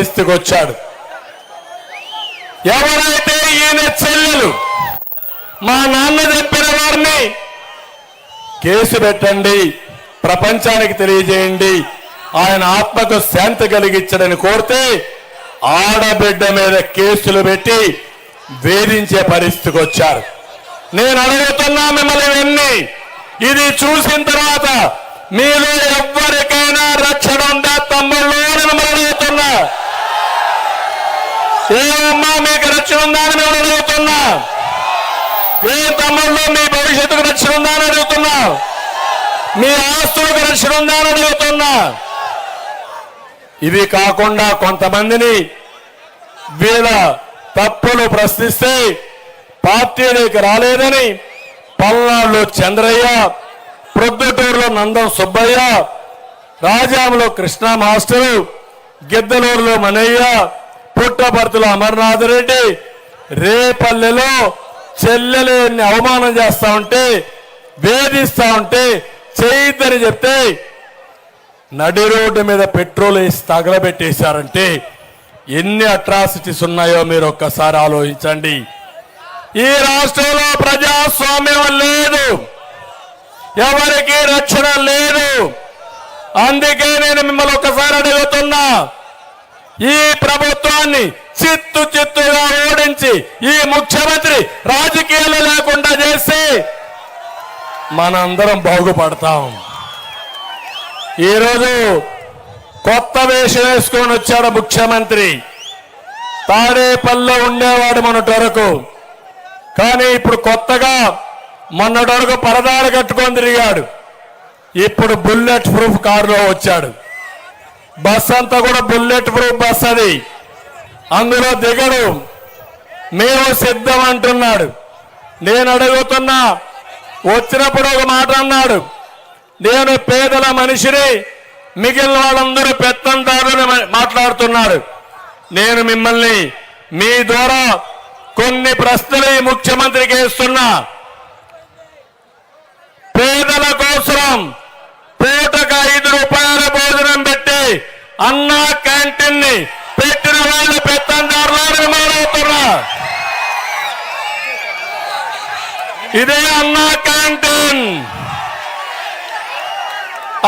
పరిస్థితికి వచ్చాడు. ఎవరైతే ఈయన చెల్లెలు మా నాన్న చెప్పిన వారిని కేసు పెట్టండి ప్రపంచానికి తెలియజేయండి ఆయన ఆత్మకు శాంతి కలిగించడని కోరితే ఆడబిడ్డ మీద కేసులు పెట్టి వేధించే పరిస్థితికి వచ్చారు. నేను అడుగుతున్నా మిమ్మల్ని ఇది చూసిన తర్వాత మీలో ఎవ్వరికైనా రక్షణ ఉందా తమ్ముళ్ళు అని మిమ్మల్ని అడుగుతున్నా ఏమమ్మా మీకు రక్షణ ఉందని మేము అడుగుతున్నా? ఏ తమ్ముళ్ళు మీ భవిష్యత్తుకు రక్షణ ఉందని అడుగుతున్నా? మీ ఆస్తులకు రక్షణ ఉందని అడుగుతున్నా? ఇవి కాకుండా కొంతమందిని వీళ్ళ తప్పులు ప్రశ్నిస్తే పార్టీలోకి రాలేదని పల్నాడులో చంద్రయ్య ప్రొద్దుటూరులో నందం సుబ్బయ్య రాజాములో కృష్ణ మాస్టరు గిద్దలూరులో మనయ్య పుట్టపర్తుల అమర్నాథ్ రెడ్డి రేపల్లెలో చెల్లెలేని అవమానం చేస్తా ఉంటే వేధిస్తా ఉంటే చేయొద్దని చెప్తే నడి రోడ్డు మీద పెట్రోల్ వేసి తగలబెట్టేశారంటే ఎన్ని అట్రాసిటీస్ ఉన్నాయో మీరు ఒక్కసారి ఆలోచించండి. ఈ రాష్ట్రంలో ప్రజాస్వామ్యం లేదు. ఎవరికి రక్షణ లేదు. అందుకే నేను మిమ్మల్ని ఈ ప్రభుత్వాన్ని చిత్తు చిత్తుగా ఓడించి ఈ ముఖ్యమంత్రి రాజకీయాలు లేకుండా చేసి మనందరం బాగుపడతాం. ఈరోజు కొత్త వేషం వేసుకొని వచ్చాడు ముఖ్యమంత్రి. తాడేపల్లిలో ఉండేవాడు మొన్నటి వరకు కానీ ఇప్పుడు కొత్తగా మొన్నటి వరకు పరదాలు కట్టుకొని తిరిగాడు. ఇప్పుడు బుల్లెట్ ప్రూఫ్ కారులో వచ్చాడు. బస్ అంతా కూడా బుల్లెట్ ప్రూఫ్ బస్ అది. అందులో దిగడు. మేము సిద్ధం అంటున్నాడు. నేను అడుగుతున్నా వచ్చినప్పుడు ఒక మాట అన్నాడు. నేను పేదల మనిషిని మిగిలిన వాళ్ళందరూ పెత్తంటారని మాట్లాడుతున్నాడు. నేను మిమ్మల్ని మీ ద్వారా కొన్ని ప్రశ్నలు ముఖ్యమంత్రికి వేస్తున్నా. పేదల కోసం అన్నా క్యాంటీన్ని పెట్టిన వాళ్ళు పెత్తందారులు మారవుతున్నా ఇదే అన్నా క్యాంటీన్.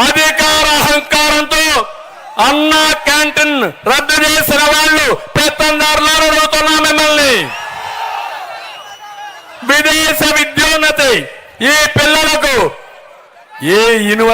అధికార అహంకారంతో అన్నా క్యాంటీన్ రద్దు చేసిన వాళ్ళు పెత్తందారులు అడుగుతున్నా మిమ్మల్ని. విదేశ విద్యోన్నతి ఈ పిల్లలకు ఏ యూనివర్సిటీ